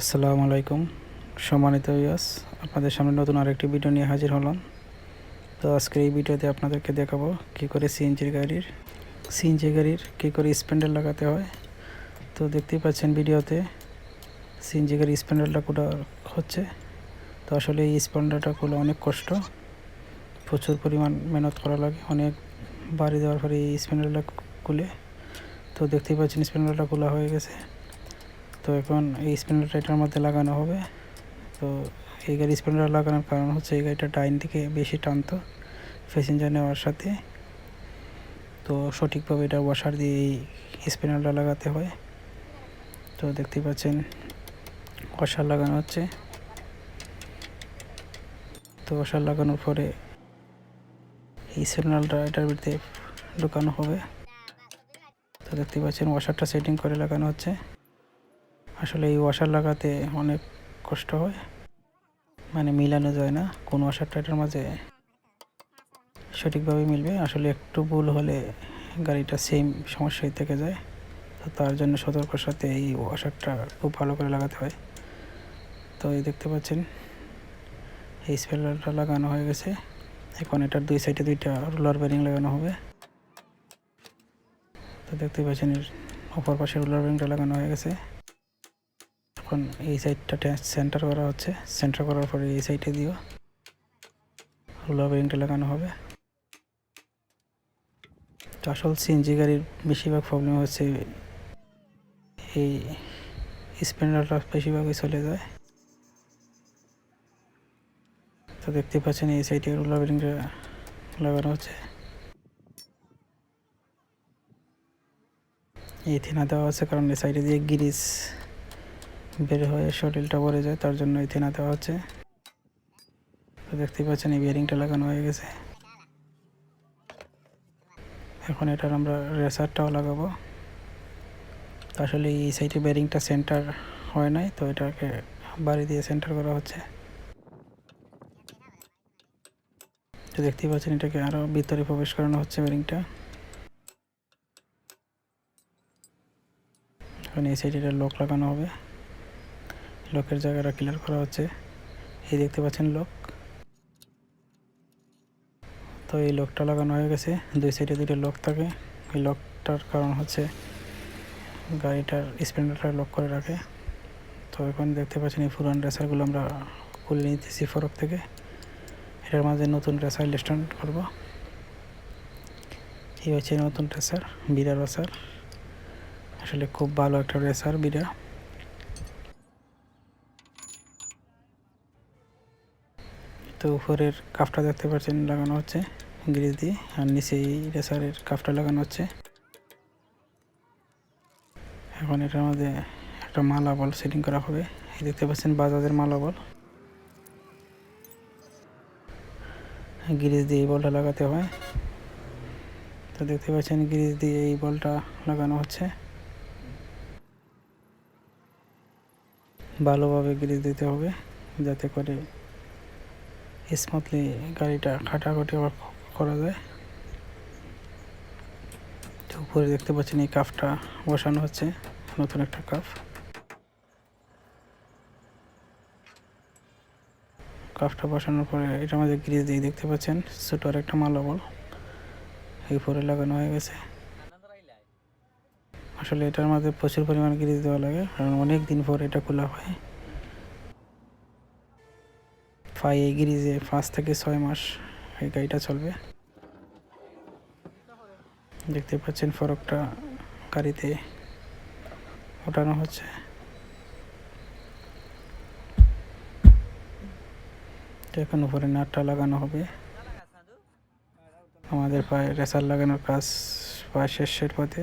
আসসালামু আলাইকুম। সম্মানিত ইয়াস আপনাদের সামনে নতুন আরেকটি ভিডিও নিয়ে হাজির হলাম। তো আজকের এই ভিডিওতে আপনাদেরকে দেখাবো কী করে সিএনজির গাড়ির সিএনজি গাড়ির কী করে স্প্যান্ডেল লাগাতে হয়। তো দেখতেই পাচ্ছেন ভিডিওতে সিএনজি গাড়ির স্প্যান্ডেলটা খোলা হচ্ছে। তো আসলে এই স্প্যান্ডেলটা খোলা অনেক কষ্ট। প্রচুর পরিমাণ মেহনত করা লাগে, অনেক বাড়ি দেওয়ার পরে এই স্প্যান্ডেলটা খুলে। তো দেখতেই পাচ্ছেন স্প্যান্ডেলটা খোলা হয়ে গেছে। তো এখন এই স্প্যান্ডারটা এটার মধ্যে লাগানো হবে। তো এই গাড়ি স্প্যান্ডার লাগানোর কারণ হচ্ছে এই গাড়িটা ডাইন দিকে বেশি টানতো প্যাসেঞ্জার নেওয়ার সাথে। তো সঠিকভাবে এটা ওয়াশার দিয়ে এই স্প্যান্ডারটা লাগাতে হয়। তো দেখতেই পাচ্ছেন ওয়াশার লাগানো হচ্ছে। তো ওয়াশার লাগানোর পরে এই স্প্যান্ডারটা এটার ভিতরে ঢুকানো হবে। তো দেখতে পাচ্ছেন ওয়াশারটা সেটিং করে লাগানো হচ্ছে। আসলে এই ওয়াশার লাগাতে অনেক কষ্ট হয়। মানে মিলানো যায় না, কোন ওয়াশারটা এটার মাঝে সঠিকভাবে মিলবে। আসলে একটু ভুল হলে গাড়িটা সেম সমস্যায় থেকে যায়। তো তার জন্য সতর্কর সাথে এই ওয়াশারটা খুব ভালো করে লাগাতে হয়। তো এই দেখতে পাচ্ছেন, এই স্পেলারটা লাগানো হয়ে গেছে। এখন এটার দুই সাইডে দুইটা রোলার বেরিং লাগানো হবে। তো দেখতে পাচ্ছেন অপর পাশে রোলার বেরিংটা লাগানো হয়ে গেছে। এখন এই সাইডটা সেন্টার করা হচ্ছে। সেন্টার করার পরে এই সাইডে দিও। রোলার বেরিংটা লাগানো হবে। তো আসল সিএনজি গাড়ির বেশিরভাগ প্রবলেম হচ্ছে এই স্প্যান্ডারটা বেশিরভাগই চলে যায়। তো দেখতে পাচ্ছেন এই সাইডে রোলার বেরিংটা লাগানো হচ্ছে। এই থিনা দেওয়া আছে কারণ এই সাইডে দিয়ে গিরিজ বের হয়ে শটিলটা পরে যায়, তার জন্য এই থিনা দেওয়া হচ্ছে। দেখতেই পাচ্ছেন, এই বিয়ারিংটা লাগানো হয়ে গেছে। এখন এটার আমরা রেসারটাও লাগাবো। আসলে এই সাইডে বেয়ারিংটা সেন্টার হয় নাই, তো এটাকে বাড়ি দিয়ে সেন্টার করা হচ্ছে। তো দেখতেই পাচ্ছেন, এটাকে আরও ভিতরে প্রবেশ করানো হচ্ছে বেয়ারিংটা এখন এই সাইডে এটা লক লাগানো হবে। লকের জায়গাটা ক্লিয়ার করা হচ্ছে। এই দেখতে পাচ্ছেন লক। তো এই লকটা লাগানো হয়ে গেছে। দুই সাইডে দুটো লক থাকে। এই লকটার কারণ হচ্ছে গাড়িটার স্প্লেন্ডারটা লক করে রাখে। তো এখন দেখতে পাচ্ছেন এই পুরান রেসারগুলো আমরা খুলে নিতেছি ফরক থেকে। এটার মাঝে নতুন রেসার স্ট্যান্ড করব। এই হচ্ছে নতুন রেসার বিরা রেসার আসলে খুব ভালো একটা রেসার বিরা। তো উপরের কাফটা দেখতে পাচ্ছেন, লাগানো হচ্ছে গ্রিজ দিয়ে, আর নিচে এই রেসারের কাফটা লাগানো হচ্ছে। এখন এটার মধ্যে একটা মালা বল সেটিং করা হবে। এই দেখতে পাচ্ছেন বাজাজের মালা বল। গ্রিজ দিয়ে এই বলটা লাগাতে হয়। তো দেখতে পাচ্ছেন গ্রিজ দিয়ে এই বলটা লাগানো হচ্ছে। ভালোভাবে গ্রিজ দিতে হবে যাতে করে স্মুথলি গাড়িটা খাটাখাটি করা যায়। তো উপরে দেখতে পাচ্ছেন এই কাফটা বসানো হচ্ছে, নতুন একটা কাফ। কাফটা বসানোর পরে এটার মধ্যে গ্রিজ দিয়ে দেখতে পাচ্ছেন ছোটো আর একটা মালা বল এই পরে লাগানো হয়ে গেছে। আসলে এটার মধ্যে প্রচুর পরিমাণ গ্রিজ দেওয়া লাগে, কারণ অনেক দিন পর এটা খোলা হয়। ফাই এই গ্রিজে পাঁচ থেকে ছয় মাস এই গাড়িটা চলবে। দেখতে পাচ্ছেন ফরকটা গাড়িতে ওঠানো হচ্ছে। এখন উপরে নাটটা লাগানো হবে। আমাদের পায়ে রেসার লাগানোর কাজ প্রায় শেষের পথে।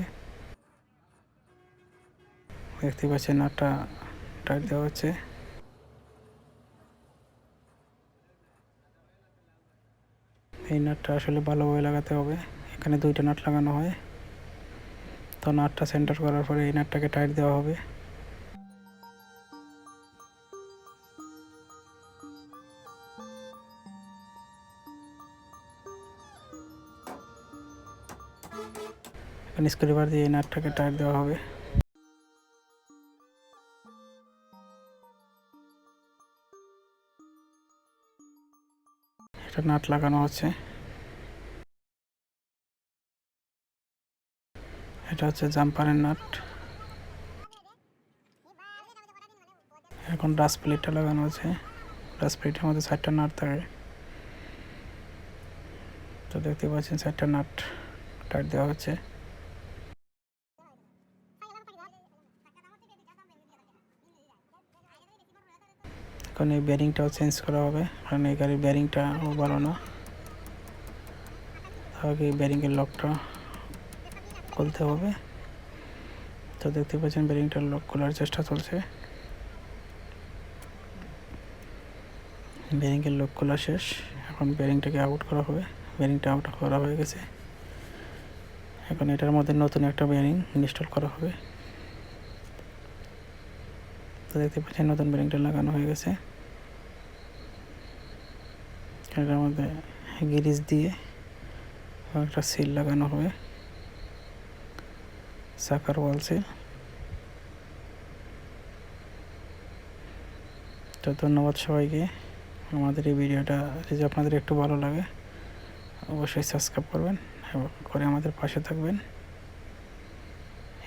দেখতে পাচ্ছেন নাটটা টাইট দেওয়া হচ্ছে। এই নাটটা আসলে ভালোভাবে লাগাতে হবে। এখানে দুইটা নাট লাগানো হয়। তো নাটটা সেন্টার করার পরে এই নাটটাকে টাইট দেওয়া হবে। এখন স্ক্রুবার দিয়ে এই নাটটাকে টাইট দেওয়া হবে। নাট লাগানো আছে। এটা হচ্ছে জাম্পারের নাট। এখন ডাস্ট প্লেটটা লাগানো আছে। ডাস্ট প্লেটের মধ্যে চারটা নাট থাকে। তো দেখতে পাচ্ছেন চারটা নাট টাইট দেওয়া হচ্ছে। এখন এই ব্যারিংটাও চেঞ্জ করা হবে। কারণ এই গাড়ির ব্যারিংটা ভালো না। আগে ব্যারিংয়ের লকটা খুলতে হবে। তো দেখতে পাচ্ছেন ব্যারিংটার লক খোলার চেষ্টা চলছে। ব্যারিংয়ের লক খোলা শেষ। এখন ব্যারিংটাকে আউট করা হবে। ব্যারিংটা আউট করা হয়ে গেছে। এখন এটার মধ্যে নতুন একটা ব্যারিং ইনস্টল করা হবে। তো দেখতে পাচ্ছেন নতুন ব্যারিংটা লাগানো হয়ে গেছে। এটার মধ্যে গিরিজ দিয়ে একটা সিল লাগানো হবে। সাকার ওয়াল সিল। তো ধন্যবাদ সবাইকে। আমাদের এই ভিডিওটা যদি আপনাদের একটু ভালো লাগে, অবশ্যই সাবস্ক্রাইব করবেন এবং করে আমাদের পাশে থাকবেন।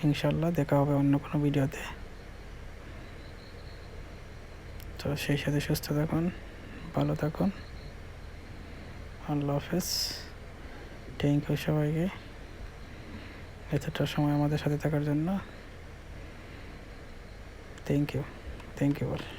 ইনশাল্লাহ দেখা হবে অন্য কোনো ভিডিওতে। তো সেই সাথে সুস্থ থাকুন, ভালো থাকুন। আল্লাহ হাফেজ। থ্যাংক ইউ সবাইকে। এতটা সময় আমাদের সাথে থাকার জন্য। Thank you thank you ball.